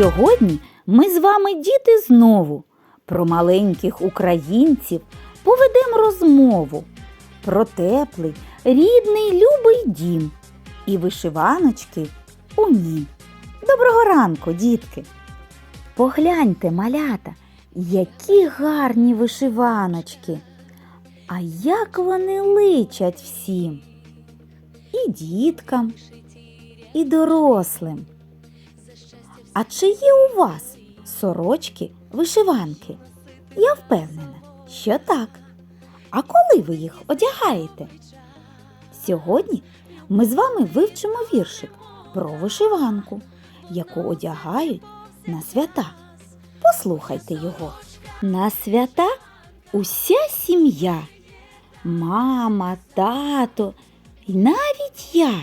Сьогодні ми з вами, діти, знову про маленьких українців поведемо розмову про теплий, рідний, любий дім і вишиваночки у нім. Доброго ранку, дітки! Погляньте, малята, які гарні вишиваночки. А як вони личать всім? І діткам, і дорослим. А чи є у вас сорочки, вишиванки? Я впевнена, що так. А коли ви їх одягаєте? Сьогодні ми з вами вивчимо віршик про вишиванку, яку одягають на свята. Послухайте його. На свята уся сім'я, мама, тато і навіть я.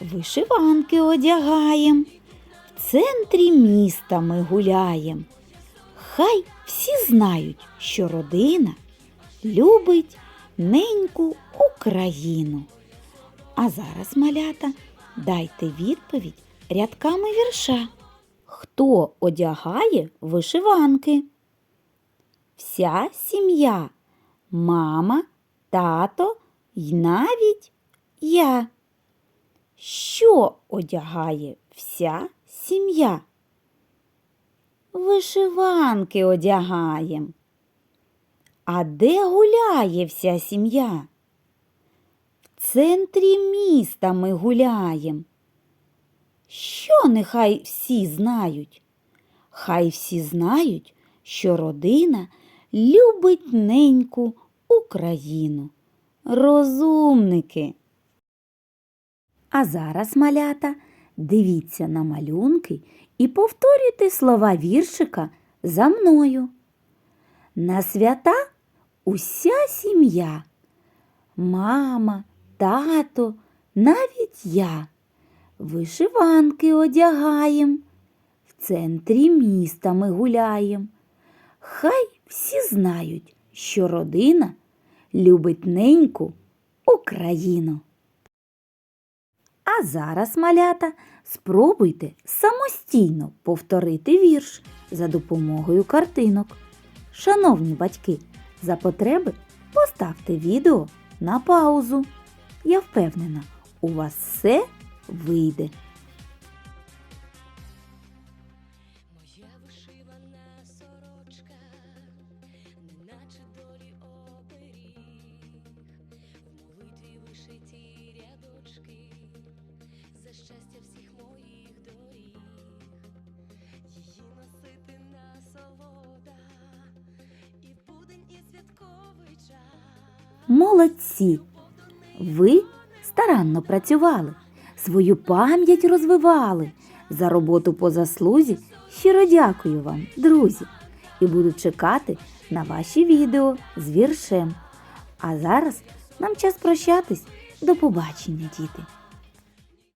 Вишиванки одягаєм, в центрі міста ми гуляєм. Хай всі знають, що родина любить неньку Україну. А зараз, малята, дайте відповідь рядками вірша. Хто одягає вишиванки? Вся сім'я, мама, тато й навіть я. Що одягає вся сім'я? Вишиванки одягаєм. А де гуляє вся сім'я? В центрі міста ми гуляєм. Що нехай всі знають? Хай всі знають, що родина любить неньку Україну. Розумники. А зараз, малята, дивіться на малюнки і повторюйте слова віршика за мною. На свята уся сім'я, мама, тато, навіть я. Вишиванки одягаєм, в центрі міста ми гуляєм. Хай всі знають, що родина любить неньку Україну. А зараз, малята, спробуйте самостійно повторити вірш за допомогою картинок. Шановні батьки, за потреби поставте відео на паузу. Я впевнена, у вас все вийде. Молодці! Ви старанно працювали, свою пам'ять розвивали. За роботу по заслузі щиро дякую вам, друзі, і буду чекати на ваші відео з віршем. А зараз нам час прощатись. До побачення, діти!